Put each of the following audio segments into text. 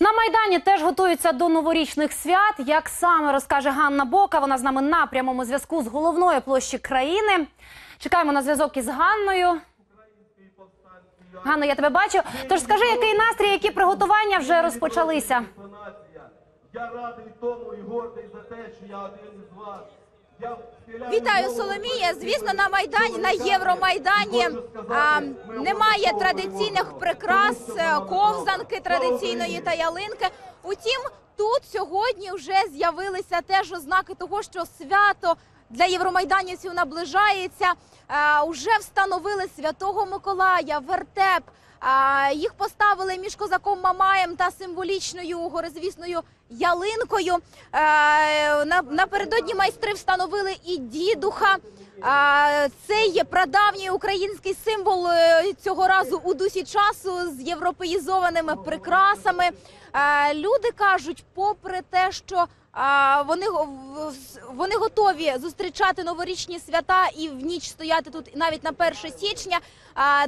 На майдані теж готуються до новорічних свят. Як саме розкаже Ганна Бока, вона з нами на прямому зв'язку з головної площі країни. Чекаємо на зв'язок із Ганною. Ганно, я тебе бачу. Тож скажи, який настрій, які приготування вже розпочалися? Я радий тому і гордий за те, що я один із вас. Вітаю, Соломія. Звісно, на майдані на Євромайдані а, немає традиційних прикрас, ковзанки традиційної та ялинки. Утім, тут сьогодні вже з'явилися теж ознаки того, що свято для євромайданівців наближається. Е, Уже встановили святого Миколая, вертеп. А, Їх поставили між козаком Мамаєм та символічною горизвісною ялинкою. Е, на- Напередодні майстри встановили і дідуха. Це є прадавній український символ е, цього разу у дусі часу з європеїзованими прикрасами. Люди кажуть, попри те, що вони вони готові зустрічати новорічні свята і в ніч стояти тут навіть на 1 січня.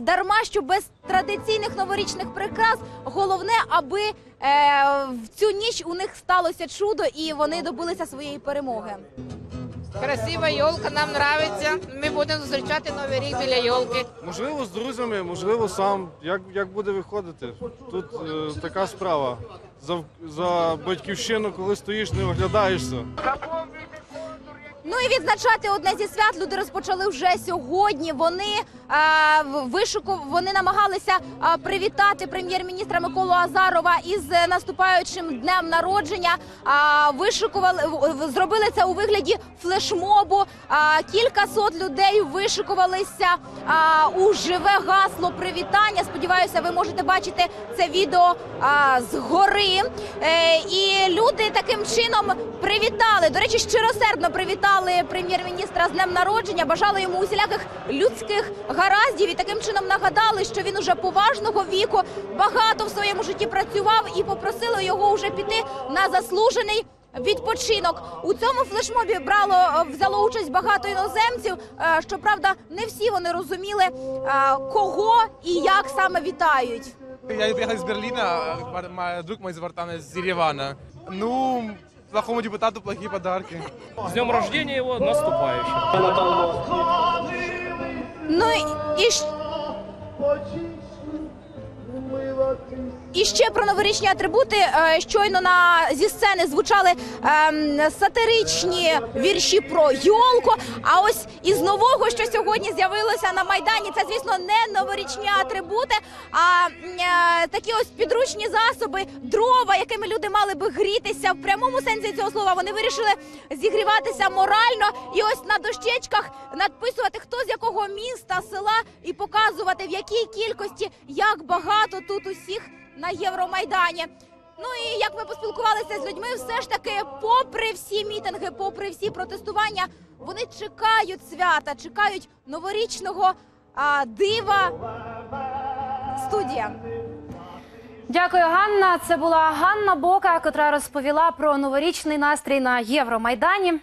Дарма що без традиційних новорічних прикрас головне, аби е, в цю ніч у них сталося чудо, і вони добилися своєї перемоги. Красива йолка, нам нравиться. Ми будемо зустрічати новий рік біля йолки. Можливо, з друзями, можливо, сам. Як, як буде виходити? Тут е, така справа. За, за батьківщину, коли стоїш, не оглядаєшся. Ну і відзначати одне зі свят люди розпочали вже сьогодні. Вони вишуку вони намагалися привітати прем'єр-міністра Миколу Азарова із е, наступаючим днем народження. Вишикували зробили це у вигляді флешмобу. Кілька сот людей вишикувалися у живе гасло привітання. Сподіваюся, ви можете бачити це відео згори. Е, і люди таким чином привітали. До речі, щиросердно привітали прем'єр-міністра з днем народження. Бажали йому усіляких людських гараздів і таким чином нагадали, що він уже поважного віку багато в своєму житті працював і попросили його вже піти на заслужений. Відпочинок у цьому флешмобі брало взяло участь багато іноземців. Е, Щоправда, не всі вони розуміли, е, кого і як саме вітають. Я приехал из Берлина, а м- м- друг мой из Вартана из Еревана. Ну, плохому депутату плохие подарки. С днем рождения его наступающим. Ну і, і, ще про новорічні атрибути. Е, Щойно на зі сцени звучали ем, сатиричні вірші про йолку. А ось із нового, що сьогодні з'явилося на майдані, це звісно не новорічні атрибути, а е, такі ось підручні засоби, дрова, якими люди мали би грітися в прямому сенсі цього слова. Вони вирішили зігріватися морально і ось на дощечках надписувати хто з якого міста, села і показувати в якій кількості як багато тут усіх на Євромайдані. Ну і як ми поспілкувалися з людьми, все ж таки, попри всі мітинги, попри всі протестування, вони чекають свята, чекають новорічного а, дива. Студія. Дякую, Ганна. Це була Ганна Бока, котра розповіла про новорічний настрій на Євромайдані.